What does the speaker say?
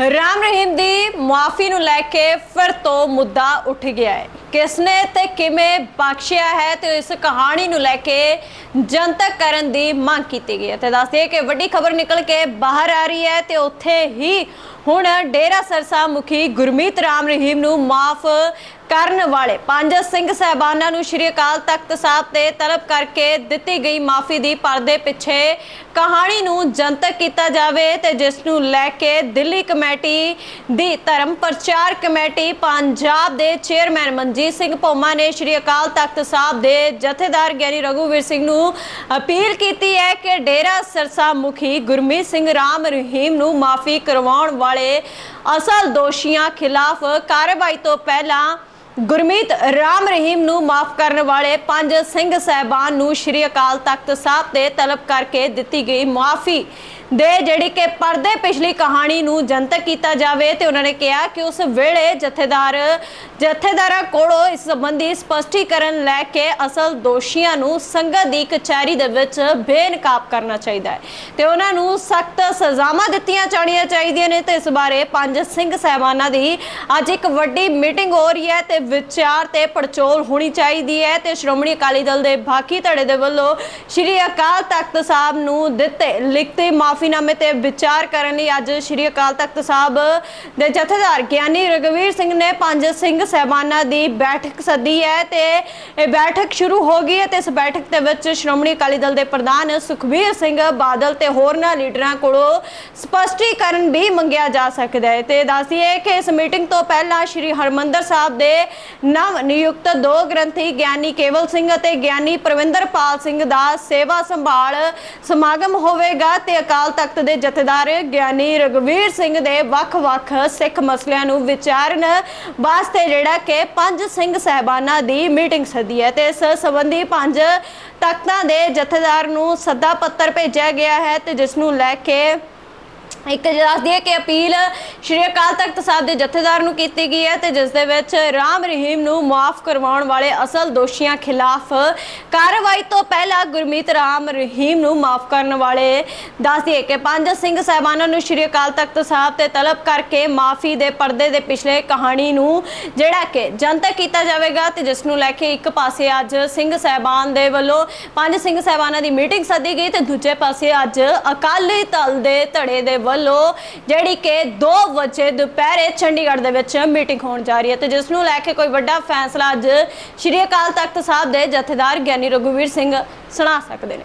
ਰਾਮ ਰਹੀਮ ਦੀ ਮਾਫੀ ਨੂੰ ਲੈ ਕੇ ਫਿਰ ਤੋਂ ਮੁੱਦਾ ਉੱਠ ਗਿਆ ਹੈ। ਕਿਸਨੇ ਤੇ ਕਿਵੇਂ ਬਖਸ਼ਿਆ ਹੈ ਤੇ ਇਸ ਕਹਾਣੀ ਨੂੰ ਲੈ ਕੇ ਜਨਤਕ ਕਰਨ ਦੀ ਮੰਗ ਕੀਤੀ ਗਈ ਹੈ। ਤੇ ਦੱਸਦੇ ਕਿ ਵੱਡੀ ਖਬਰ ਨਿਕਲ ਕੇ ਬਾਹਰ ਆ ਰਹੀ ਹੈ ਤੇ ਉੱਥੇ ਹੀ ਹੁਣ ਡੇਰਾ ਸਰਸਾ ਮੁਖੀ ਗੁਰਮੀਤ ਰਾਮ ਰਹੀਮ ਨੂੰ ਮਾਫ ਕਰਨ ਵਾਲੇ ਪੰਜ ਸਿੰਘ ਸਹਿਬਾਨਾਂ ਨੂੰ ਸ਼੍ਰੀ ਅਕਾਲ ਤਖਤ ਸਾਹਿਬ ਤੇ ਤਲਬ ਕਰਕੇ ਦਿੱਤੀ ਗਈ ਮਾਫੀ ਦੀ ਪਰਦੇ ਪਿੱਛੇ ਕਹਾਣੀ ਨੂੰ ਜਨਤਕ ਕੀਤਾ ਜਾਵੇ ਤੇ ਜਿਸ ਨੂੰ ਲੈ ਕੇ ਦਿੱਲੀ ਕਮੇਟੀ ਦੀ ਧਰਮ ਪ੍ਰਚਾਰ ਕਮੇਟੀ ਪੰਜਾਬ ਦੇ ਚੇਅਰਮੈਨ ਮਨਜੀਤ ਸਿੰਘ ਭੋਮਾ ਨੇ ਸ਼੍ਰੀ ਅਕਾਲ ਤਖਤ ਸਾਹਿਬ ਦੇ ਜਥੇਦਾਰ ਗਿਆਨੀ ਰਘੂਵੀਰ ਸਿੰਘ ਨੂੰ ਅਪੀਲ ਕੀਤੀ ਹੈ ਕਿ ਡੇਰਾ ਸਰਸਾ ਮੁਖੀ ਗੁਰਮੀਤ ਸਿੰਘ ਰਾਮ ਰਹੀਮ ਨੂੰ ਮਾਫੀ ਕਰਵਾਉਣ ਵਾਲੇ ਅਸਲ ਦੋਸ਼ੀਆਂ ਖਿਲਾਫ ਕਾਰਵਾਈ ਤੋਂ ਪਹਿਲਾਂ ਗੁਰਮੀਤ ਰਾਮ ਰਹੀਮ ਨੂੰ ਮਾਫ ਕਰਨ ਵਾਲੇ ਪੰਜ ਸਿੰਘ ਸਹਿਬਾਨ ਨੂੰ ਸ਼੍ਰੀ ਅਕਾਲ ਤਖਤ ਸਾਹਿਬ ਦੇ ਤਲਬ ਕਰਕੇ ਦਿੱਤੀ ਗਈ ਮਾਫੀ। ਦੇ ਜਿਹੜੀ ਕਿ ਪਰਦੇ ਪਿਛਲੀ ਕਹਾਣੀ ਨੂੰ ਜਨਤਕ ਕੀਤਾ ਜਾਵੇ ਤੇ ਉਹਨਾਂ ਨੇ ਕਿਹਾ ਕਿ ਉਸ ਵੇਲੇ ਜਥੇਦਾਰ, ਜਥੇਦਾਰਾਂ ਕੋਲੋਂ ਇਸ ਸੰਬੰਧੀ ਸਪਸ਼ਟੀਕਰਨ ਲੈ ਕੇ ਅਸਲ ਦੋਸ਼ੀਆਂ ਨੂੰ ਸੰਗਤ ਦੀ ਕਚਹਿਰੀ ਦੇ ਵਿੱਚ ਬੇਨਕਾਬ ਕਰਨਾ ਚਾਹੀਦਾ ਹੈ। ਤੇ ਉਹਨਾਂ ਨੂੰ ਸਖਤ ਸਜ਼ਾਵਾਂ ਦਿੱਤੀਆਂ ਜਾਣੀਆਂ ਚਾਹੀਦੀਆਂ ਨੇ ਤੇ ਇਸ ਬਾਰੇ ਪੰਜ ਸਿੰਘ ਸਹਿਬਾਨਾਂ ਦੀ ਅੱਜ ਇੱਕ ਵੱਡੀ ਮੀਟਿੰਗ ਹੋ ਰਹੀ ਹੈ ਤੇ ਵਿਚਾਰ ਤੇ ਪੜਚੋਲ ਹੋਣੀ ਚਾਹੀਦੀ ਹੈ ਤੇ ਸ਼੍ਰੋਮਣੀ ਅਕਾਲੀ ਦਲ ਦੇ ਬਾਕੀ ਧੜੇ ਦੇ ਵੱਲੋਂ ਸ਼੍ਰੀ ਅਕਾਲ ਤਖਤ ਸਾਹਿਬ ਨੂੰ ਦਿੱਤੇ ਲਿਖਤੀ ਮਾਫ਼ੀ ਮਾਫੀਨਾਮੇ ਤੇ ਵਿਚਾਰ ਕਰਨ ਲਈ ਅੱਜ ਸ਼੍ਰੀ ਅਕਾਲ ਤਖਤ ਸਾਹਿਬ ਦੇ ਜਥੇਦਾਰ ਗਿਆਨੀ ਰਗਵੀਰ ਸਿੰਘ ਨੇ ਪੰਜ ਸਿੰਘ ਸਹਿਬਾਨਾਂ ਦੀ ਬੈਠਕ ਸੱਦੀ ਹੈ ਤੇ ਇਹ ਬੈਠਕ ਸ਼ੁਰੂ ਹੋ ਗਈ ਹੈ ਤੇ ਇਸ ਬੈਠਕ ਦੇ ਵਿੱਚ ਸ਼੍ਰੋਮਣੀ ਅਕਾਲੀ ਦਲ ਦੇ ਪ੍ਰਧਾਨ ਸੁਖਬੀਰ ਸਿੰਘ ਬਾਦਲ ਤੇ ਹੋਰਨਾਂ ਲੀਡਰਾਂ ਕੋਲੋਂ ਸਪਸ਼ਟੀਕਰਨ ਵੀ ਮੰਗਿਆ ਜਾ ਸਕਦਾ ਹੈ। ਤੇ ਦੱਸੀਏ ਕਿ ਇਸ ਮੀਟਿੰਗ ਤੋਂ ਪਹਿਲਾਂ ਸ਼੍ਰੀ ਹਰਮੰਦਰ ਸਾਹਿਬ ਦੇ ਨਵ ਨਿਯੁਕਤ ਦੋ ਗ੍ਰੰਥੀ ਗਿਆਨੀ ਕੇਵਲ ਸਿੰਘ ਅਤੇ ਗਿਆਨੀ ਪ੍ਰਵਿੰਦਰਪਾਲ ਸਿੰਘ ਦਾ ਸੇਵਾ ਸੰਭਾਲ ਸਮਾਗਮ ਹੋਵੇਗਾ ਤੇ ਅਕਾਲ ਤਖਤ ਦੇ ਜਥੇਦਾਰ ਗਿਆਨੀ ਰਗਵੀਰ ਸਿੰਘ ਦੇ ਵੱਖ-ਵੱਖ ਸਿੱਖ ਮਸਲਿਆਂ ਨੂੰ ਵਿਚਾਰਨ ਵਾਸਤੇ ਜਿਹੜਾ ਕਿ ਪੰਜ ਸਿੰਘ ਸਹਿਬਾਨਾਂ ਦੀ ਮੀਟਿੰਗ ਸੱਦੀ ਹੈ ਤੇ ਇਸ ਸੰਬੰਧੀ ਪੰਜ ਤਖਤਾਂ ਦੇ ਜਥੇਦਾਰ ਨੂੰ ਸੱਦਾ ਪੱਤਰ ਭੇਜਿਆ ਗਿਆ ਹੈ ਤੇ ਜਿਸ ਨੂੰ ਲੈ ਕੇ ਇੱਕ ਦੱਸ ਦਈਏ ਕਿ ਅਪੀਲ ਸ਼੍ਰੀ ਅਕਾਲ ਤਖਤ ਸਾਹਿਬ ਦੇ ਜਥੇਦਾਰ ਨੂੰ ਕੀਤੀ ਗਈ ਹੈ ਤੇ ਜਿਸ ਦੇ ਵਿੱਚ ਰਾਮ ਰਹੀਮ ਨੂੰ ਮਾਫ ਕਰਵਾਉਣ ਵਾਲੇ ਅਸਲ ਦੋਸ਼ੀਆਂ ਖਿਲਾਫ ਕਾਰਵਾਈ ਤੋਂ ਪਹਿਲਾਂ ਗੁਰਮੀਤ ਰਾਮ ਰਹੀਮ ਨੂੰ ਮਾਫ ਕਰਨ ਵਾਲੇ ਦੱਸ ਦਈਏ ਕਿ ਪੰਜ ਸਿੰਘ ਸਹਿਬਾਨਾਂ ਨੂੰ ਸ਼੍ਰੀ ਅਕਾਲ ਤਖਤ ਸਾਹਿਬ ਤੇ ਤਲਬ ਕਰਕੇ ਮਾਫੀ ਦੇ ਪਰਦੇ ਦੇ ਪਿਛਲੇ ਕਹਾਣੀ ਨੂੰ ਜਿਹੜਾ ਕਿ ਜਨਤਕ ਕੀਤਾ ਜਾਵੇਗਾ ਤੇ ਜਿਸ ਨੂੰ ਲੈ ਕੇ ਇੱਕ ਪਾਸੇ ਅੱਜ ਸਿੰਘ ਸਹਿਬਾਨ ਦੇ ਵੱਲੋਂ ਪੰਜ ਸਿੰਘ ਸਹਿਬਾਨਾਂ ਦੀ ਮੀਟਿੰਗ ਸੱਦੀ ਗਈ ਤੇ ਦੂਜੇ ਪਾਸੇ ਅੱਜ ਅਕਾਲੀ ਦਲ ਦੇ ਧੜੇ ਦੇ ਵੱਲੋਂ ਜਿਹੜੀ ਕਿ 2 ਵਜੇ ਦੁਪਹਿਰੇ ਚੰਡੀਗੜ੍ਹ ਦੇ ਵਿੱਚ ਮੀਟਿੰਗ ਹੋਣ ਜਾ ਰਹੀ ਹੈ ਤੇ ਜਿਸ ਨੂੰ ਲੈ ਕੇ ਕੋਈ ਵੱਡਾ ਫੈਸਲਾ ਅੱਜ ਸ਼੍ਰੀ ਅਕਾਲ ਤਖਤ ਸਾਹਿਬ ਦੇ ਜਥੇਦਾਰ ਗਿਆਨੀ ਰਘੁਵੀਰ ਸਿੰਘ ਸੁਣਾ ਸਕਦੇ ਨੇ।